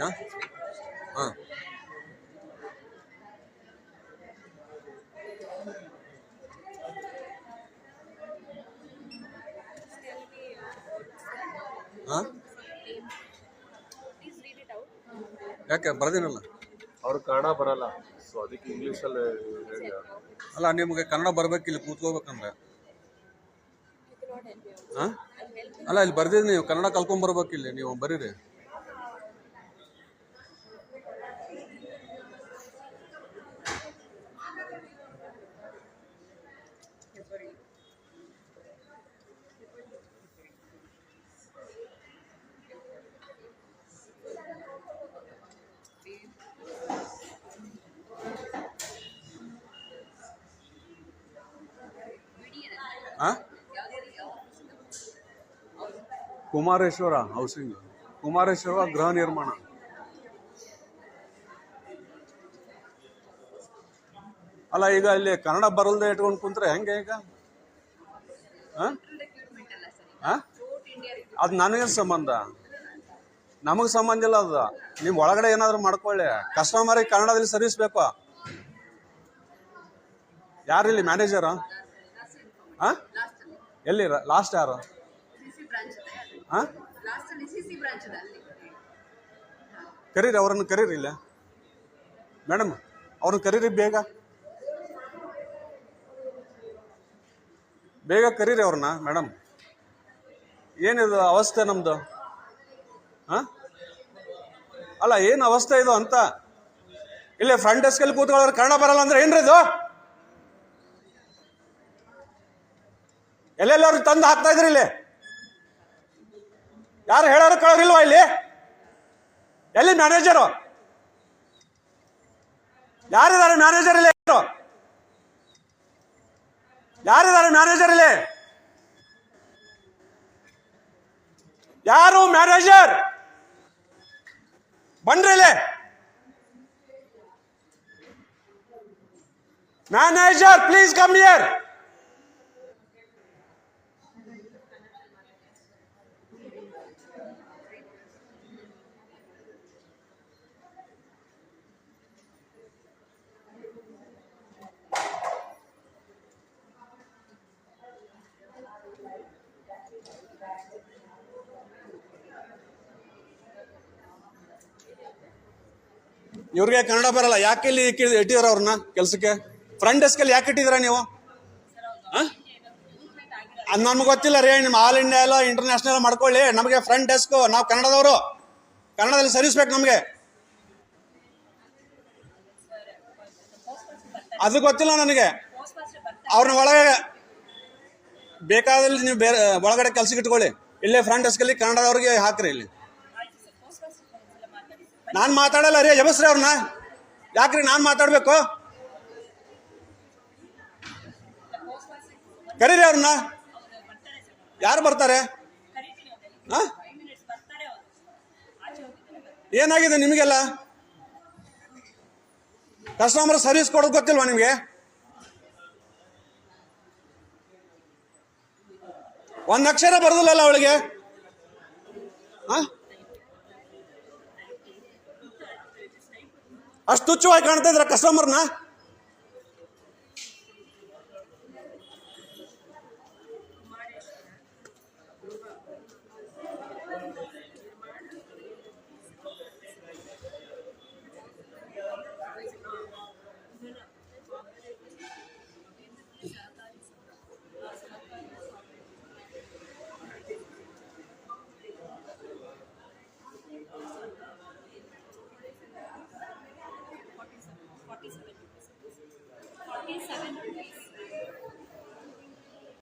ಹಾಂ ಹಾಂ ಹಾಂ ಯಾಕೆ ಬರ್ದಿನಲ್ಲ ಅವ್ರಿಗೆ ಕನ್ನಡ ಬರಲ್ಲ. ಸೊ ಅದಕ್ಕೆ ಇಂಗ್ಲೀಷಲ್ಲಿ ಅಲ್ಲ ನಿಮಗೆ ಕನ್ನಡ ಬರ್ಬೇಕು ಇಲ್ಲಿ ಕೂತ್ಕೋಬೇಕಂದ್ರೆ. ಹಾಂ ಅಲ್ಲ ಇಲ್ಲಿ ಬರ್ದಿದ್ದು ನೀವು ಕನ್ನಡ ಕಲ್ಕೊಂಬರ್ಬೇಕಿಲ್ಲ ನೀವು ಬರೀರಿ. ಹಾಂ? ಕುಮಾರೇಶ್ವರ ಹೌಸಿಂಗ್ ಕುಮಾರೇಶ್ವರ ಗೃಹ ನಿರ್ಮಾಣ. ಅಲ್ಲ, ಈಗ ಇಲ್ಲಿ ಕನ್ನಡ ಬರಲ್ದೆ ಇಟ್ಕೊಂಡು ಕುಂತ್ರೆ ಹೆಂಗೆ ಈಗ? ಅದು ನನಗೇನು ಸಂಬಂಧ. ನಮಗೆ ಸಂಬಂಧ ಇಲ್ಲ ಅದು. ನೀವು ಒಳಗಡೆ ಏನಾದರೂ ಮಾಡ್ಕೊಳ್ಳಿ. ಕಸ್ಟಮರಿಗೆ ಕನ್ನಡದಲ್ಲಿ ಸರ್ವಿಸ್ ಬೇಕು? ಯಾರು ಇಲ್ಲಿ ಮ್ಯಾನೇಜರು ಹಾಂ? ಎಲ್ಲಿ ಲಾಸ್ಟ್ ಯಾರು? ಹಾಂ? ಕರೀರಿ ಅವರನ್ನು ಕರೀರಿ ಇಲ್ಲ. ಮೇಡಮ್ ಅವ್ರನ್ನ ಕರೀರಿ ಬೇಗ. ಬೇಗ ಕರೀರಿ ಅವ್ರನ್ನ ಮೇಡಮ್. ಏನಿದು ಅವಸ್ಥೆ ನಮ್ದು? ಹಾಂ? ಅಲ್ಲ ಏನು ಅವಸ್ಥೆ ಇದು ಅಂತ? ಇಲ್ಲೇ ಫ್ರಂಟ್ ಡೆಸ್ಕಲ್ಲಿ ಕೂತ್ಕೊಳ್ಳೋರು ಕನ್ನಡ ಬರಲ್ಲ ಅಂದ್ರೆ ಏನ್ರಿ ಇದು ಎಲ್ಲೆಲ್ಲವ್ರು ತಂದು ಹಾಕ್ತಾ ಇದ್ರಿ ಇಲ್ಲಿ? ಯಾರು ಹೇಳೋರು ಕಳೋರಿಲ್ವಾ ಇಲ್ಲಿ? ಎಲ್ಲಿ ಮ್ಯಾನೇಜರು ಯಾರಿದ್ದಾರೆ ಮ್ಯಾನೇಜರ್ ಇಲ್ಲಿ? ಯಾರು ಯಾರಿದ್ದಾರೆ ಮ್ಯಾನೇಜರ್ ಇಲ್ಲಿ? ಯಾರು ಮ್ಯಾನೇಜರ್ ಬನ್ರಿ ಮ್ಯಾನೇಜರ್ ಪ್ಲೀಸ್ ಕಮ್ ಹಿಯರ್ ಇವ್ರಿಗೆ ಕನ್ನಡ ಬರಲ್ಲ. ಯಾಕೆ ಇಲ್ಲಿ ಇಟ್ಟಿದಾರ ಅವ್ರನ್ನ ಕೆಲ್ಸಕ್ಕೆ? ಫ್ರಂಟ್ ಡೆಸ್ಕಲ್ಲಿ ಯಾಕೆ ಇಟ್ಟಿದ್ದೀರಾ ನೀವು? ನಮ್ಗೆ ಗೊತ್ತಿಲ್ಲ ರೀ. ನಿಮ್ಮ ಆಲ್ ಇಂಡಿಯಾ ಎಲ್ಲ ಇಂಟರ್ನ್ಯಾಷನಲ್ ಮಾಡ್ಕೊಳ್ಳಿ. ನಮಗೆ ಫ್ರಂಟ್ ಡೆಸ್ಕ್ ನಾವು ಕನ್ನಡದವರು. ಕನ್ನಡದಲ್ಲಿ ಸರ್ವಿಸ್ ಬೇಕು ನಮಗೆ. ಅದು ಗೊತ್ತಿಲ್ಲ ನನಗೆ. ಅವ್ರನ್ನ ಒಳಗೆ ಬೇಕಾದಲ್ಲಿ ನೀವು ಬೇರೆ, ಒಳಗಡೆ ಕೆಲ್ಸಕ್ಕೆ ಇಟ್ಕೊಳ್ಳಿ. ಇಲ್ಲೇ ಫ್ರಂಟ್ ಡೆಸ್ಕಲ್ಲಿ ಕನ್ನಡದವ್ರಿಗೆ ಹಾಕ್ರಿ ಇಲ್ಲಿ. ನಾನು ಮಾತಾಡಲ್ಲ ರೀ, ಯಬಸ್ರಿ ಅವ್ರನ್ನ ಯಾಕ್ರಿ ನಾನು ಮಾತಾಡ್ಬೇಕು? ಕರೀರಿ ಅವ್ರನ್ನ ಯಾರು ಬರ್ತಾರೆ? ಏನಾಗಿದೆ ನಿಮಗೆಲ್ಲ? ಕಸ್ಟಮರ್ ಸರ್ವಿಸ್ ಕೊಡೋದು ಗೊತ್ತಿಲ್ವಾ ನಿಮಗೆ? ಒಂದು ಅಕ್ಷರ ಬರೋದಿಲ್ಲಲ್ಲ ಅವಳಿಗೆ? ಆ ಅಷ್ಟು ತುಚ್ಛವಾಗಿ ಕಾಣ್ತಾ ಇದ್ರ ಕಸ್ಟಮರ್ನ